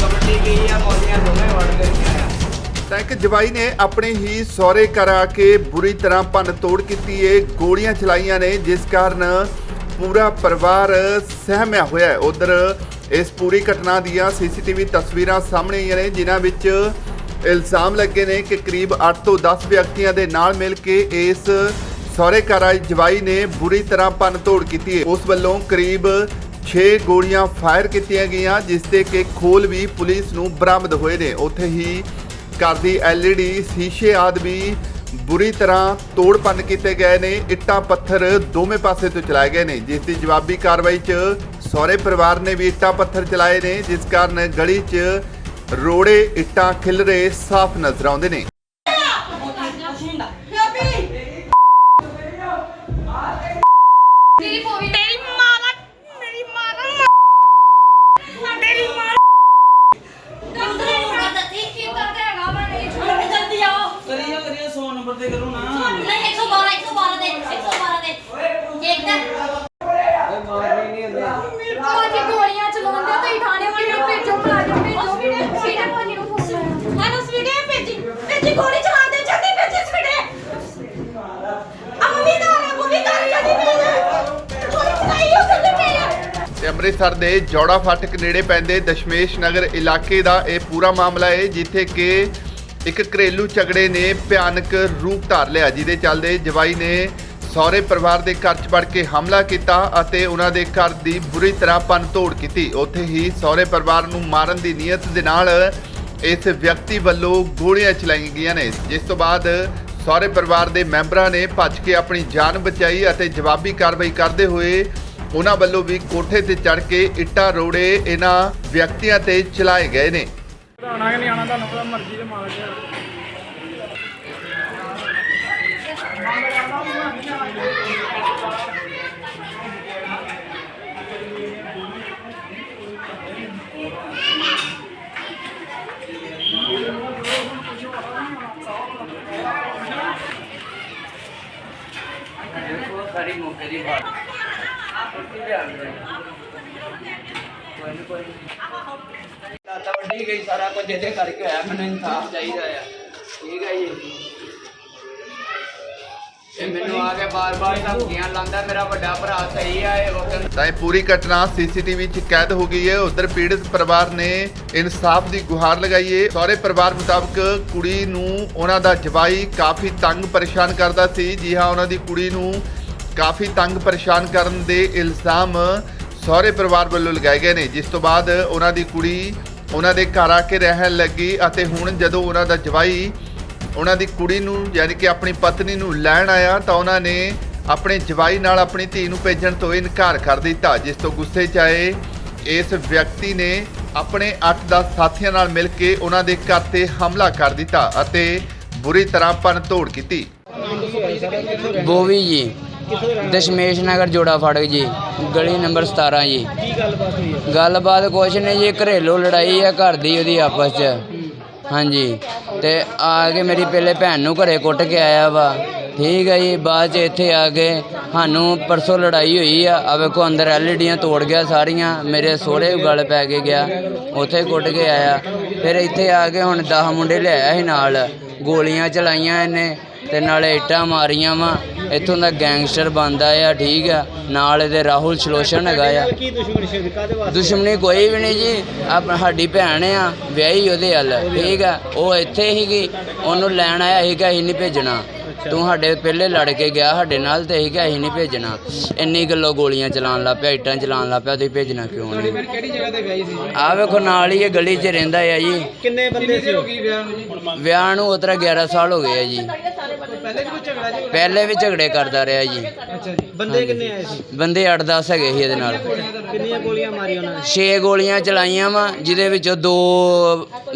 ਦੋਵੇਂ ਵੜ ਗਏ ਤਾਂ ਇੱਕ ਜਵਾਈ ਨੇ ਆਪਣੇ ਹੀ ਸਹੁਰੇ ਘਰ ਆ ਕੇ ਬੁਰੀ ਤਰ੍ਹਾਂ ਭੰਨ ਤੋੜ ਕੀਤੀ ਏ, ਗੋਲੀਆਂ ਚਲਾਈਆਂ ਨੇ, ਜਿਸ ਕਾਰਨ ਪੂਰਾ ਪਰਿਵਾਰ ਸਹਿਮਿਆ ਹੋਇਆ ਹੈ। ਉਧਰ ਇਸ ਪੂਰੀ ਘਟਨਾ ਦੀਆਂ ਸੀਸੀਟੀਵੀ ਤਸਵੀਰਾਂ ਸਾਹਮਣੇ ਆਈਆਂ ਨੇ, ਜਿਨ੍ਹਾਂ ਵਿੱਚ ਇਲਜ਼ਾਮ ਲੱਗੇ ਨੇ ਕਿ ਕਰੀਬ 8 ਤੋਂ 10 ਵਿਅਕਤੀਆਂ ਦੇ ਨਾਲ ਮਿਲ ਕੇ ਇਸ ਸਹੁਰੇ ਘਰ ਆਏ ਜਵਾਈ ਨੇ ਬੁਰੀ ਤਰ੍ਹਾਂ ਭੰਨ ਤੋੜ ਕੀਤੀ ਹੈ ਉਸ ਵੱਲੋਂ ਕਰੀਬ 6 ਗੋਲੀਆਂ ਫਾਇਰ ਕੀਤੀਆਂ ਗਈਆਂ, ਜਿਸ ਦੇ ਕਿ ਖੋਲ ਵੀ ਪੁਲਿਸ ਨੂੰ ਬਰਾਮਦ ਹੋਏ ਨੇ। ਉੱਥੇ ਹੀ ਘਰ ਦੀ ਐਲਈਡੀ, ਸ਼ੀਸ਼ੇ ਆਦਿ ਵੀ ਬੁਰੀ ਤਰ੍ਹਾਂ ਤੋੜ ਭੰਨ ਕੀਤੇ ਗਏ ਨੇ। ਇੱਟਾਂ, ਪੱਥਰ ਦੋਵੇਂ ਪਾਸੇ ਤੋਂ ਚਲਾਏ ਗਏ ਨੇ। ਜਿਸ ਦੀ ਜਵਾਬੀ ਕਾਰਵਾਈ 'ਚ ਸਹੁਰੇ ਪਰਿਵਾਰ ਨੇ ਵੀ ਇੱਟਾਂ, ਪੱਥਰ ਚਲਾਏ ਨੇ, ਜਿਸ ਕਾਰਨ ਗਲੀ 'ਚ ਰੋੜੇ ਇੱਟਾਂ ਖਿਲਰੇ ਸਾਫ਼ ਨਜ਼ਰ ਆਉਂਦੇ ਨੇ ਤੇਰੀ ਪੋਵੀ ਤੇਰੀ ਮਾਂ ਦਾ ਮੇਰੀ ਮਾਂ ਦਾ ਤੇਰੀ ਮਾਂ ਦੰਦਰੇ ਨੂੰ ਕਰਦਾ ਠੀਕ ਕੀ ਕਰਦੇ ਹੈਗਾ ਮੈਂ ਨਹੀਂ ਛੋੜ ਜਲਦੀ ਆਓ ਕਰੀਏ ਕਰੀਏ 100 ਨੰਬਰ ਤੇ ਕਰੋ ਨਾ ਨਹੀਂ 112 112 ਦੇ 112 ਦੇ ਇੱਕ ਦਾ ਓਏ ਮਾਰਨੀ ਨਹੀਂ ਹੁੰਦੀ ਭਾਜੀ ਗੋਲੀਆਂ ਚਲਾਉਂਦੇ ਤੇ ਥਾਣੇ ਵਾਲੇ ਨੂੰ ਭੇਜੋ ਮੁਲਾਜ਼ਮ ਭੇਜੋ। ਸੀਟੇ ਭਾਜੀ ਨੂੰ ਫੋਨ ਲਾਇਆ। ਮੈਨੂੰ ਸਵੀਡੇ ਭੇਜੀ। ਭੇਜੀ ਗੋਲੀ ਚਲਾਉਂਦੇ ਜਲਦੀ ਭੇਜੀ ਸਵੀਡੇ। ਅੰਮੀ ਦਾ ਆ ਗੋਲੀ ਕਰ ਜਲਦੀ ਭੇਜ। ਗੋਲੀ ਚਲਾਈ ਹੋ ਜਲਦੀ ਭੇਜ। ਤੇ ਅੰਮ੍ਰਿਤਸਰ ਦੇ ਜੌੜਾ ਫਾਟਕ ਨੇੜੇ ਪੈਂਦੇ ਦਸ਼ਮੇਸ਼ ਨਗਰ ਇਲਾਕੇ ਦਾ ਇਹ ਪੂਰਾ ਮਾਮਲਾ ਹੈ ਜਿੱਥੇ ਕਿ ਇੱਕ ਘਰੇਲੂ ਝਗੜੇ ਨੇ ਭਿਆਨਕ ਰੂਪ ਧਾਰ ਲਿਆ ਜਿਹਦੇ ਚੱਲਦੇ ਜਵਾਈ ਨੇ ਸਹੁਰੇ ਪਰਿਵਾਰ ਦੇ ਘਰ 'ਚ ਵੜ ਕੇ ਹਮਲਾ ਕੀਤਾ ਅਤੇ ਉਹਨਾਂ ਦੇ ਘਰ ਦੀ ਬੁਰੀ ਤਰ੍ਹਾਂ ਭੰਨਤੋੜ ਕੀਤੀ। ਉੱਥੇ ਹੀ ਸਹੁਰੇ ਪਰਿਵਾਰ ਨੂੰ ਮਾਰਨ ਦੀ ਨੀਅਤ ਦੇ ਨਾਲ ਇਸ ਵਿਅਕਤੀ ਵੱਲੋਂ ਗੋਲੀਆਂ ਚਲਾਈਆਂ ਗਈਆਂ ਨੇ। ਜਿਸ ਤੋਂ ਬਾਅਦ ਸਹੁਰੇ ਪਰਿਵਾਰ ਦੇ ਮੈਂਬਰਾਂ ਨੇ ਭੱਜ ਕੇ ਆਪਣੀ ਜਾਨ ਬਚਾਈ ਅਤੇ ਜਵਾਬੀ ਕਾਰਵਾਈ ਕਰਦੇ ਹੋਏ ਉਹਨਾਂ ਵੱਲੋਂ ਵੀ ਕੋਠੇ ਤੇ ਚੜ ਕੇ ਇੱਟਾਂ ਰੋੜੇ ਇਹਨਾਂ ਵਿਅਕਤੀਆਂ ਤੇ ਚਲਾਏ ਗਏ ਨੇ। ਆਣਾ ਕਿ ਨਹੀਂ ਆਣਾ ਤੁਹਾਨੂੰ ਪਤਾ ਮਰਜ਼ੀ ਦੇ ਮਾਲਕ ਹੈ ਸਾਰੀ ਮੌਕੇ ਦੀ ਬਾਤ ਕੋਈ ਵੱਡੀ ਗਈ, ਸਾਰਾ ਕੁਝ ਇਹਦੇ ਕਰਕੇ ਹੋਇਆ, ਮੈਨੂੰ ਇਨਸਾਫ ਚਾਹੀਦਾ ਆ। ਠੀਕ ਹੈ ਜੀ। ਇਹ ਮੈਨੂੰ ਆ ਕੇ ਬਾਰ-ਬਾਰ ਧਮਕੀਆਂ ਲਾਉਂਦਾ, ਮੇਰਾ ਵੱਡਾ ਭਰਾ ਸਹੀ ਆ, ਇਹ ਵਕਤ ਤਾਂ ਇਹ ਪੂਰੀ ਘਟਨਾ ਸੀਸੀਟੀਵੀ 'ਚ ਕੈਦ ਹੋ ਗਈ ਹੈ। ਉਧਰ ਪੀੜਤ ਪਰਿਵਾਰ ਨੇ ਇਨਸਾਫ ਦੀ ਗੁਹਾਰ ਲਗਾਈ ਹੈ। ਸਹੁਰੇ ਪਰਿਵਾਰ ਮੁਤਾਬਕ ਕੁੜੀ ਨੂੰ ਉਹਨਾਂ ਦਾ ਜਵਾਈ ਕਾਫੀ ਤੰਗ ਪਰੇਸ਼ਾਨ ਕਰਦਾ ਸੀ। ਜੀ ਹਾਂ, ਉਹਨਾਂ ਦੀ ਕੁੜੀ ਨੂੰ ਕਾਫੀ ਤੰਗ ਪਰੇਸ਼ਾਨ ਕਰਨ ਦੇ ਇਲਜ਼ਾਮ ਸਹੁਰੇ ਪਰਿਵਾਰ ਵੱਲੋਂ ਲਗਾਏ ਗਏ ਨੇ। ਜਿਸ ਤੋਂ ਬਾਅਦ ਉਹਨਾਂ ਦੀ ਕੁੜੀ ਉਹਨਾਂ ਦੇ ਘਰ ਆ ਕੇ ਰਹਿਣ ਲੱਗੀ ਅਤੇ ਹੁਣ ਜਦੋਂ ਉਹਨਾਂ ਦਾ ਜਵਾਈ ਉਹਨਾਂ ਦੀ ਕੁੜੀ ਨੂੰ, ਯਾਨੀ ਕਿ ਆਪਣੀ ਪਤਨੀ ਨੂੰ ਲੈਣ ਆਇਆ, ਤਾਂ ਉਹਨਾਂ ਨੇ ਆਪਣੇ ਜਵਾਈ ਨਾਲ ਆਪਣੀ ਧੀ ਨੂੰ ਭੇਜਣ ਤੋਂ ਇਨਕਾਰ ਕਰ ਦਿੱਤਾ, ਜਿਸ ਤੋਂ ਗੁੱਸੇ 'ਚ ਆਏ। ਇਸ ਵਿਅਕਤੀ ਨੇ ਆਪਣੇ 8-10 ਸਾਥੀਆਂ ਨਾਲ ਮਿਲ ਕੇ ਉਹਨਾਂ ਦੇ ਘਰ ਤੇ ਹਮਲਾ ਕਰ ਦਿੱਤਾ ਅਤੇ ਬੁਰੀ ਤਰ੍ਹਾਂ ਭੰਨ ਤੋੜ ਕੀਤੀ। ਬੋਵੀ ਜੀ, ਦਸ਼ਮੇਸ਼ ਨਗਰ ਜੋੜਾ ਫਾਟਕ ਜੀ, ਗਲੀ ਨੰਬਰ 17 ਜੀ। ਕੀ ਗੱਲਬਾਤ ਹੋਈ ਹੈ ਗੱਲਬਾਤ ਕੁਛ ਨਹੀਂ ਜੀ, ਘਰੇਲੂ ਲੜਾਈ ਹੈ ਘਰ ਦੀ, ਉਹਦੀ ਆਪਸ 'ਚ। ਹਾਂਜੀ। ਤੇ ਆ ਕੇ ਮੇਰੀ ਪਹਿਲੇ ਭੈਣ ਨੂੰ ਘਰੇ ਕੁੱਟ ਕੇ ਆਇਆ ਵਾ। ਠੀਕ ਹੈ ਜੀ, ਬਾਅਦ 'ਚ ਇੱਥੇ ਆ ਕੇ ਸਾਨੂੰ ਪਰਸੋਂ ਲੜਾਈ ਹੋਈ ਆ। ਆ ਵੇਖੋ ਅੰਦਰ ਐਲਈਡੀਆਂ ਤੋੜ ਗਿਆ ਸਾਰੀਆਂ, ਮੇਰੇ ਸੋਹਰੇ ਗਲ ਪੈ ਕੇ ਗਿਆ, ਉੱਥੇ ਕੁੱਟ ਕੇ ਆਇਆ। ਫਿਰ ਇੱਥੇ ਆ ਕੇ ਹੁਣ 10 ਮੁੰਡੇ ਲਿਆਇਆ ਸੀ ਨਾਲ, ਗੋਲੀਆਂ ਚਲਾਈਆਂ ਇਹਨੇ। ਤੇ ਨਾਲੇ ਇੱਟਾਂ ਮਾਰੀਆਂ ਵਾ। ਇੱਥੋਂ ਦਾ ਗੈਂਗਸਟਰ ਬੰਦਾ ਆ ਠੀਕ ਆ। ਨਾਲ ਇਹਦੇ ਰਾਹੁਲ ਸ਼ਲੋਸ਼ਣ ਹੈਗਾ ਆ। ਕੀ ਦੁਸ਼ਮਣੀ ਸ਼ੇਰ ਕਾਦੇ ਵਾਸਤੇ? ਦੁਸ਼ਮਣੀ ਕੋਈ ਵੀ ਨਹੀਂ ਜੀ। ਆਪ ਸਾਡੀ ਭੈਣ ਆ ਵਿਆਹੀ ਉਹਦੇ ਹੱਲ ਠੀਕ ਆ। ਉਹ ਇੱਥੇ ਹੀਗੀ ਉਹਨੂੰ ਲੈਣ ਆਇਆ ਸੀਗਾ ਅਸੀਂ ਨਹੀਂ ਭੇਜਣਾ। ਤੂੰ ਸਾਡੇ ਪਹਿਲੇ ਲੜ ਕੇ ਗਿਆ ਸਾਡੇ ਨਾਲ ਤੇ ਅਸੀਂ ਕਿਹਾ ਅਸੀਂ ਨਹੀਂ ਭੇਜਣਾ। ਇੰਨੀ ਗੱਲੋਂ ਗੋਲੀਆਂ ਚਲਾਉਣ ਲੱਗ ਪਿਆ ਇੱਟਾਂ ਚਲਾਉਣ ਲੱਗ ਪਿਆ ਤੁਸੀਂ ਭੇਜਣਾ ਕਿਉਂ ਨਹੀਂ? ਫਿਰ ਕਿਹੜੀ ਜਗ੍ਹਾ ਤੇ ਵਿਆਹੀ ਸੀ? ਆ ਵੇਖੋ ਨਾਲ ਹੀ ਇਹ ਗਲੀ 'ਚ ਰਹਿੰਦਾ ਆ ਜੀ। ਕਿੰਨੇ ਬੰਦੇ ਸੀ? ਵਿਆਹ ਨੂੰ ਉਤਰਾ 11 ਸਾਲ ਹੋ ਗਏ ਆ ਜੀ। ਪਹਿਲੇ ਵੀ ਕੋਈ ਝਗੜਾ ਜੀ? ਪਹਿਲੇ ਵੀ ਝਗੜੇ ਕਰਦਾ ਰਿਹਾ ਜੀ। ਅੱਛਾ ਜੀ। ਬੰਦੇ ਕਿੰਨੇ ਆਏ ਸੀ? ਬੰਦੇ 8-10 ਹੈਗੇ ਸੀ ਇਹਦੇ ਨਾਲ। ਕਿੰਨੀਆਂ ਗੋਲੀਆਂ ਮਾਰੀਆਂ ਉਹਨਾਂ ਨੇ? 6 ਗੋਲੀਆਂ ਚਲਾਈਆਂ ਵਾ ਜਿਹਦੇ ਵਿੱਚੋਂ ਦੋ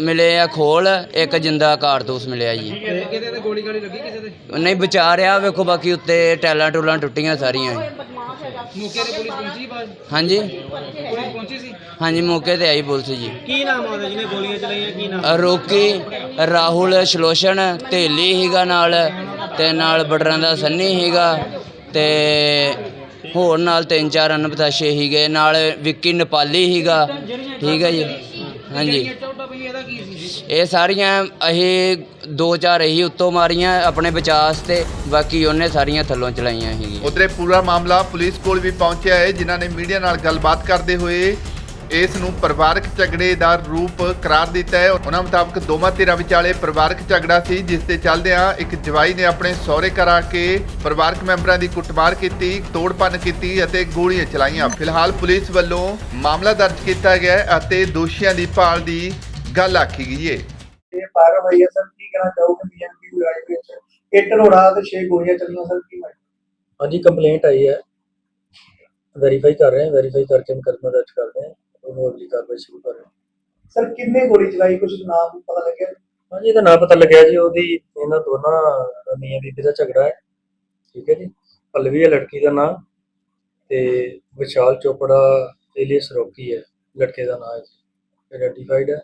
ਮਿਲੇ ਆ ਖੋਲ ਇੱਕ ਜਿੰਦਾ ਕਾਰਤੂਸ ਮਿਲਿਆ ਜੀ। ਤੇ ਕਿਤੇ ਤੇ ਗੋਲੀ ਗਾਲੀ ਲੱਗੀ ਕਿਸੇ ਤੇ ਨਹੀਂ ਬਚਾ ਰਿਹਾ ਵੇਖੋ ਬਾਕੀ ਉੱਤੇ ਟੈਲਾਂ ਟੂਲਾਂ ਟੁੱਟੀਆਂ ਸਾਰੀਆਂ ਹੀ। ਮੌਕੇ ਤੇ ਪੁਲਿਸ ਪਹੁੰਚੀ ਬਾਅਦ? ਹਾਂਜੀ। ਪੁਲਿਸ ਪਹੁੰਚੀ ਸੀ? ਹਾਂਜੀ ਮੌਕੇ ਤੇ ਆਈ ਪੁਲਿਸ ਜੀ। ਕੀ ਨਾਮ ਆਉਂਦਾ ਜਿਹਨੇ ਗੋਲੀਆਂ ਚਲਾਈਆਂ ਕੀ ਨਾਮ? ਰੋਕੀ ਰਾਹੁਲ ਸ਼ਲੋਸ਼ਣ ਢੇਲੀ ਹੀਗਾ ਨਾਲ। ਤੇ ਨਾਲ ਬਟਰਾਂ ਦਾ ਸੰਨੀ ਹੀਗਾ ਤੇ ਹੋਰ ਨਾਲ ਤਿੰਨ ਚਾਰ ਅਨਪਤਾਸ਼ੇ ਹੀਗੇ ਨਾਲ ਵਿੱਕੀ ਨੇਪਾਲੀ ਹੀਗਾ ਠੀਕ ਹੈ ਜੀ? ਹਾਂਜੀ। ਇਹ ਸਾਰੀਆਂ ਅਸੀਂ ਦੋ ਚਾਰ ਇਹੀ ਉੱਤੋਂ ਮਾਰੀਆਂ ਆਪਣੇ ਬਚਾਅ ਤੇ, ਬਾਕੀ ਉਹਨੇ ਸਾਰੀਆਂ ਥੱਲੋਂ ਚਲਾਈਆਂ ਸੀਗੀਆਂ। ਉਧਰੇ ਪੂਰਾ ਮਾਮਲਾ ਪੁਲਿਸ ਕੋਲ ਵੀ ਪਹੁੰਚਿਆ ਹੈ, ਜਿਨ੍ਹਾਂ ਨੇ ਮੀਡੀਆ ਨਾਲ ਗੱਲਬਾਤ ਕਰਦੇ ਹੋਏ ਇਸ ਨੂੰ ਪਰਿਵਾਰਕ ਝਗੜੇ ਦਾ ਰੂਪ ਕਰਾਰ ਦਿੱਤਾ ਹੈ। ਉਹਨਾਂ ਮੁਤਾਬਕ ਦੋਵਾਂ ਧਿਰਾਂ ਵਿਚਾਲੇ ਪਰਿਵਾਰਕ ਝਗੜਾ ਸੀ ਜਿਸ ਦੇ ਚੱਲਦਿਆਂ ਇੱਕ ਜਵਾਈ ਨੇ ਆਪਣੇ ਸਹੁਰੇ ਘਰ ਆ ਕੇ ਪਰਿਵਾਰਕ ਮੈਂਬਰਾਂ ਦੀ ਕੁੱਟਮਾਰ ਕੀਤੀ ਤੋੜਪੰਨ ਕੀਤੀ ਅਤੇ ਗੋਲੀਆਂ ਚਲਾਈਆਂ। ਫਿਲਹਾਲ ਪੁਲਿਸ ਵੱਲੋਂ ਮਾਮਲਾ ਦਰਜ ਕੀਤਾ ਗਿਆ ਹੈ ਅਤੇ ਦੋਸ਼ੀਆਂ ਦੀ ਭਾਲ ਦੀ ਗੱਲ ਆਖੀ ਗਈ ਹੈ। ਇਹ ਪਾਰ ਹੈ ਸਰ ਕੀ ਕਹਿਣਾ ਚਾਹੋਗੇ? ਬੀਐਨਪੀ ਲੜਾਈ ਵਿੱਚ ਇੱਟ ਰੋੜਾ ਤੇ 6 ਗੋਲੀਆਂ ਚੱਲੀਆਂ ਸਰ ਕੀ ਮੈਂ ਹਾਂਜੀ ਕੰਪਲੇਂਟ ਆਈ ਹੈ। ਵੈਰੀਫਾਈ ਕਰ ਰਹੇ ਹਾਂ ਵੈਰੀਫਾਈ ਕਰਕੇ ਮੁਕੱਦਮਾ ਦਰਜ ਕਰ ਰਹੇ ਹਾਂ। ਉਹਨੂੰ ਅਗਲੀ ਕਾਰਵਾਈ ਸ਼ੁਰੂ ਕਰ ਰਹੇ ਹਾਂ। ਸਰ ਕਿੰਨੇ ਗੋਲੀ ਚਲਾਈ? ਕੁਝ ਨਾਮ ਪਤਾ ਲੱਗਿਆ? ਹਾਂਜੀ ਇਹਦਾ ਨਾਂ ਪਤਾ ਲੱਗਿਆ ਜੀ ਉਹਦੀ ਇਹਨਾਂ ਦੋਨਾਂ ਮੀਆਂ ਬੀਬੀ ਦਾ ਝਗੜਾ ਹੈ। ਠੀਕ ਹੈ ਜੀ। ਪਲਵੀ ਹੈ ਲੜਕੀ ਦਾ ਨਾਂ ਤੇ ਵਿਸ਼ਾਲ ਚੋਪੜਾ ਏਲੀਅਸ ਰੋਕੀ ਹੈ ਲੜਕੇ ਦਾ ਨਾਂ ਹੈ। ਜੀ ਆਈਡੈਂਟੀਫਾਈਡ ਹੈ।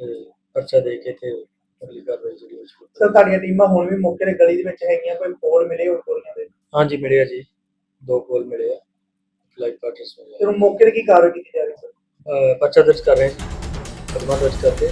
ਤੇ ਪਰਚਾ ਦੇ ਕੇ ਤੇ ਅਗਲੀ ਕਾਰਵਾਈ ਜਿਹੜੀ ਉਹ ਸ਼ੁਰੂ ਸਰ ਤੁਹਾਡੀਆਂ ਟੀਮਾਂ ਹੁਣ ਵੀ ਮੌਕੇ ਤੇ ਗਲੀ ਦੇ ਵਿੱਚ ਹੈਗੀਆਂ ਕੋਈ ਕੋਲ ਮਿਲੇ ਹੋਣ ਗੋਲੀਆਂ ਦੇ? ਹਾਂਜੀ ਮਿਲਿਆ ਜੀ। ਦੋ ਕੋਲ ਮਿਲੇ ਆ। ਲਾਈਵ ਪਾਰਟਨਰਸ ਮਿਲੇ ਹੁਣ ਮੌਕੇ ਤੇ ਕੀ ਕਾਰਵਾਈ ਕੀਤੀ ਜਾ ਰਹੀ ਅਹ ਪਰਚਾ ਦਰਜ ਕਰ ਰਹੇ ਹਾਂ। ਜੀ ਦਰਜ ਕਰਕੇ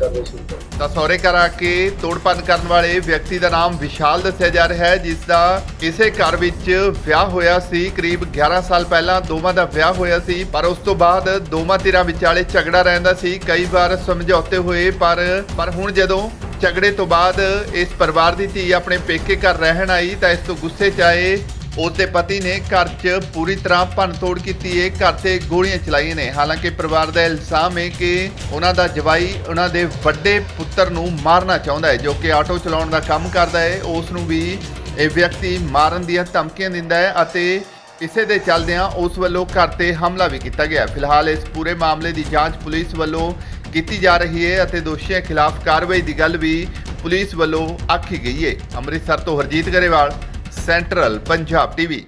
ਕਾਰਵਾਈ ਸ਼ੁਰੂ ਕਰ ਤਾਂ ਸਹੁਰੇ ਘਰ ਆ ਕੇ ਤੋੜਪੰਨ ਕਰਨ ਵਾਲੇ ਵਿਅਕਤੀ ਦਾ ਨਾਮ ਵਿਸ਼ਾਲ ਦੱਸਿਆ ਜਾ ਰਿਹਾ ਹੈ, ਜਿਸ ਦਾ ਇਸੇ ਘਰ ਵਿੱਚ ਵਿਆਹ ਹੋਇਆ ਸੀ। ਕਰੀਬ 11 ਸਾਲ ਪਹਿਲਾਂ ਦੋਵਾਂ ਦਾ ਵਿਆਹ ਹੋਇਆ ਸੀ, ਪਰ ਉਸ ਤੋਂ ਬਾਅਦ ਦੋਵਾਂ ਧਿਰਾਂ ਵਿਚਾਲੇ ਝਗੜਾ ਰਹਿੰਦਾ ਸੀ। ਕਈ ਵਾਰ ਸਮਝੌਤੇ ਹੋਏ, ਪਰ ਪਰ ਹੁਣ ਜਦੋਂ ਝਗੜੇ ਤੋਂ ਬਾਅਦ ਇਸ ਪਰਿਵਾਰ ਦੀ ਧੀ ਆਪਣੇ ਪੇਕੇ ਘਰ ਰਹਿਣ ਆਈ, ਤਾਂ ਇਸ ਤੋਂ ਗੁੱਸੇ 'ਚ ਆਏ ਉਸ ਦੇ ਪਤੀ ਨੇ ਘਰ 'ਚ ਪੂਰੀ ਤਰ੍ਹਾਂ ਭੰਨਤੋੜ ਕੀਤੀ ਹੈ ਘਰ ਤੇ ਗੋਲੀਆਂ ਚਲਾਈਆਂ ਨੇ। ਹਾਲਾਂਕਿ ਪਰਿਵਾਰ ਦਾ ਇਲਜ਼ਾਮ ਹੈ ਕਿ ਉਹਨਾਂ ਦਾ ਜਵਾਈ ਉਹਨਾਂ ਦੇ ਵੱਡੇ ਪੁੱਤਰ ਨੂੰ ਮਾਰਨਾ ਚਾਹੁੰਦਾ ਹੈ, ਜੋ ਕਿ ਆਟੋ ਚਲਾਉਣ ਦਾ ਕੰਮ ਕਰਦਾ ਹੈ। ਉਸ ਨੂੰ ਵੀ ਇਹ ਵਿਅਕਤੀ ਮਾਰਨ ਦੀਆਂ ਧਮਕੀਆਂ ਦਿੰਦਾ ਹੈ ਅਤੇ ਇਸੇ ਦੇ ਚੱਲਦਿਆਂ ਉਸ ਵੱਲੋਂ ਘਰ ਤੇ ਹਮਲਾ ਵੀ ਕੀਤਾ ਗਿਆ। ਫਿਲਹਾਲ ਇਸ ਪੂਰੇ ਮਾਮਲੇ ਦੀ ਜਾਂਚ ਪੁਲਿਸ ਵੱਲੋਂ ਕੀਤੀ ਜਾ ਰਹੀ ਹੈ ਅਤੇ ਦੋਸ਼ੀਆਂ ਖਿਲਾਫ ਕਾਰਵਾਈ ਦੀ ਗੱਲ ਵੀ ਪੁਲਿਸ ਵੱਲੋਂ ਆਖੀ ਗਈ ਹੈ। ਅੰਮ੍ਰਿਤਸਰ ਤੋਂ ਹਰਜੀਤ ਗਰੇਵਾਲ ਸੈਂਟਰਲ ਪੰਜਾਬ ਟੀਵੀ